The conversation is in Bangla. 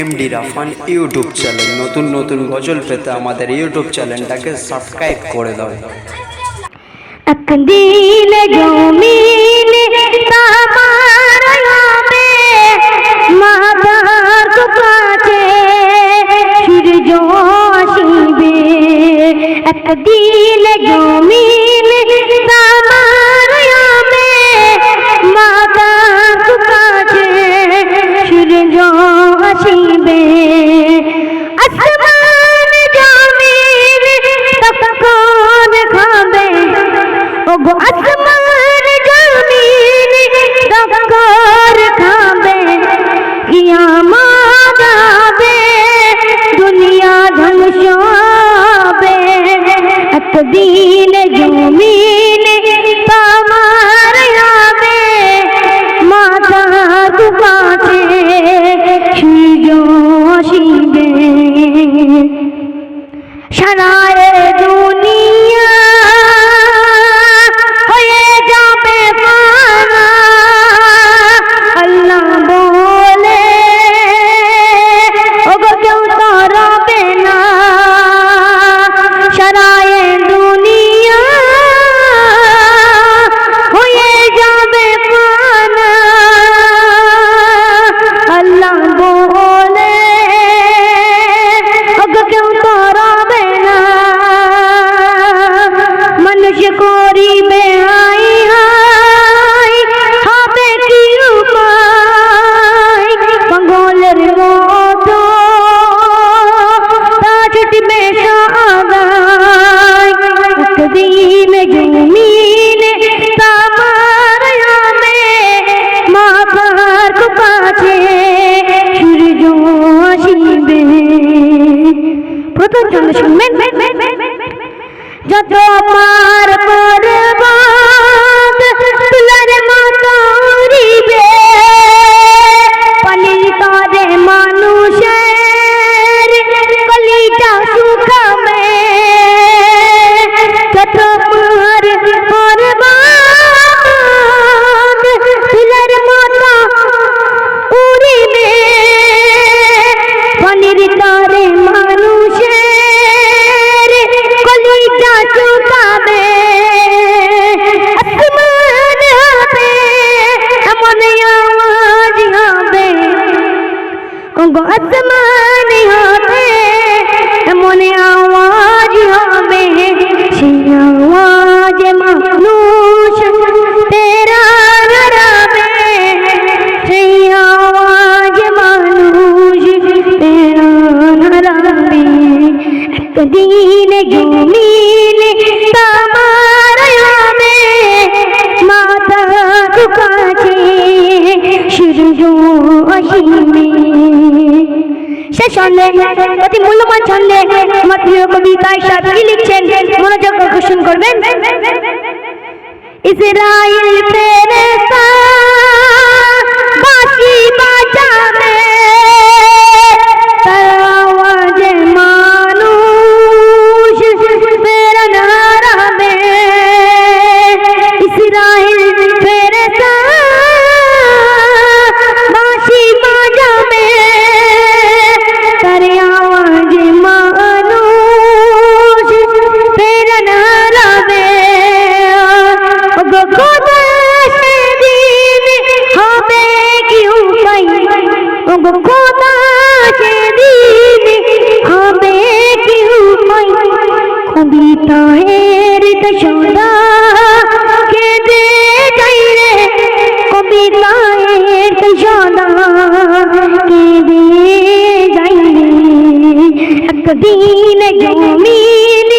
এমডি রাফান ইউটিউব চ্যানেল নতুন নতুন গজল পেতে আমাদের ইউটিউব চ্যানেলটাকে সাবস্ক্রাইব করে দাও। তামার হবে মাতার কাছে সূর্য আসিবে। একদিন জমিনে একদিন জমিন তোমার হবে মাথার চন্দ্র শুনবেন যত পার আসমান হবে এমন আওয়াজ হবে সেই আওয়াজ মানুষ তেরা রাবে সেই আওয়াজ মানুষ তেরা রাবে একদিন জমিনে তামার ছন্দে, অতি মূল্যবান ছন্দে আমার প্রিয় কবি কায়সাদ কি লিখছেন। মনোযোগ আকর্ষণ করবেন। ইসরায়েল ফেরেশতা খোদা সেদিন হবে কি উপায় কবিতায়ের দশরা কেঁদে যাই রে কবিতায়ের দশরা কেঁদে জমিন